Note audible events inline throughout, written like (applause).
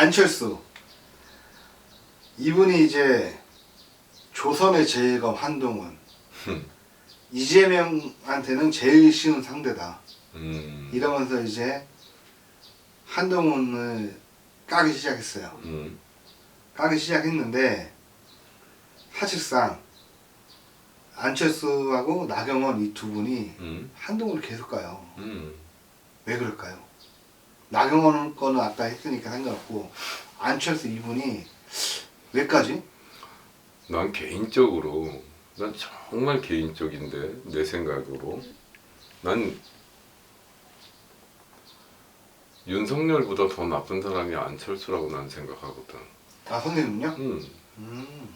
안철수 이분이 이제 조선의 제일검 한동훈 이재명한테는 제일 쉬운 상대다 음. 이러면서 이제 한동훈을 까기 시작했어요 음. 까기 시작했는데 사실상 안철수하고 나경원 이 두 분이 음. 한동훈을 계속 가요 음. 왜 그럴까요? 나경원 거는 아까 했으니까 상관없고 안철수 이분이 왜까지? 난 개인적으로 난 정말 개인적인데 내 생각으로 난 윤석열보다 더 나쁜 사람이 안철수라고 난 생각하거든. 아 선생님은요? 음. 음.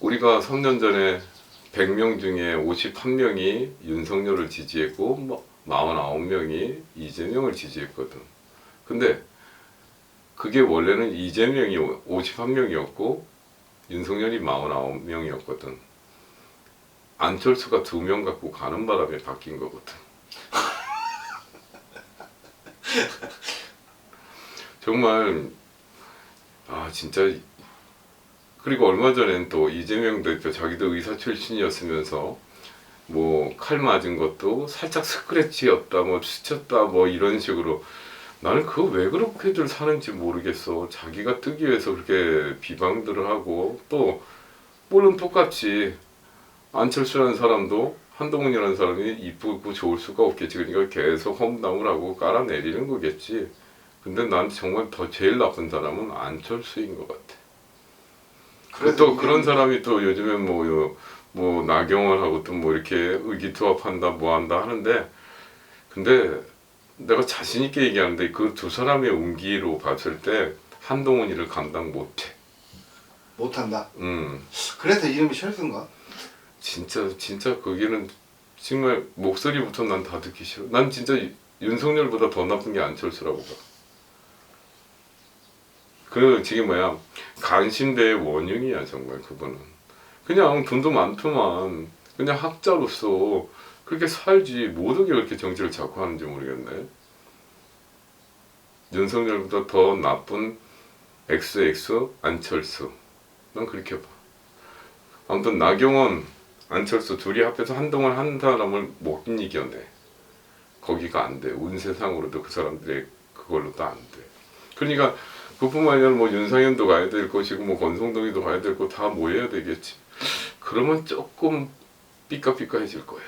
우리가 3년 전에 100명 중에 51명이 윤석열을 지지했고 뭐 49명이 이재명을 지지했거든. 근데 그게 원래는 이재명이 51명이었고 윤석열이 49명이었거든. 안철수가 두 명 갖고 가는 바람에 바뀐 거거든. (laughs) 정말 아 진짜 그리고 얼마 전엔 또 이재명 대표 자기도 의사 출신이었으면서 뭐 칼 맞은 것도 살짝 스크래치였다 뭐 스쳤다 뭐 이런 식으로. 나는 그거 왜 그렇게들 사는지 모르겠어. 자기가 뜨기 위해서 그렇게 비방들을 하고 또 물론 똑같이 안철수라는 사람도 한동훈이라는 사람이 이쁘고 좋을 수가 없겠지. 그러니까 계속 험담을 하고 깔아내리는 거겠지. 근데 난 정말 더 제일 나쁜 사람은 안철수인 것 같아. 또 이게 그런 사람이 또 요즘에 뭐, 요- 뭐 나경원하고 또 뭐 이렇게 의기투합한다 뭐 한다 하는데 근데 내가 자신 있게 얘기하는데 그 두 사람의 운기로 봤을 때 한동훈이를 감당 못해. 못한다. 음 그래서 이름이 철수인가? 진짜 진짜 거기는 정말 목소리부터 난 다 듣기 싫어. 난 진짜 윤석열보다 더 나쁜 게 안철수라고 봐. 그 지금 뭐야 간신대의 원흉이야 정말 그분은 그냥 돈도 많더만. 그냥 학자로서 그렇게 살지 못 어떻게 그렇게 정치를 자꾸 하는지 모르겠네. 윤석열보다 더 나쁜 XX 안철수. 난 그렇게 봐. 아무튼 나경원 안철수 둘이 합해서 한동안 한 사람을 못 이겨내 거기가 안 돼. 운 세상으로도 그 사람들의 그걸로도 안 돼. 그러니까 그뿐만 아니라 뭐 윤상현도 가야 될 것이고 뭐 권성동이도 가야 될 거 다 모여야 되겠지. 그러면 조금 삐까삐까해질 거야.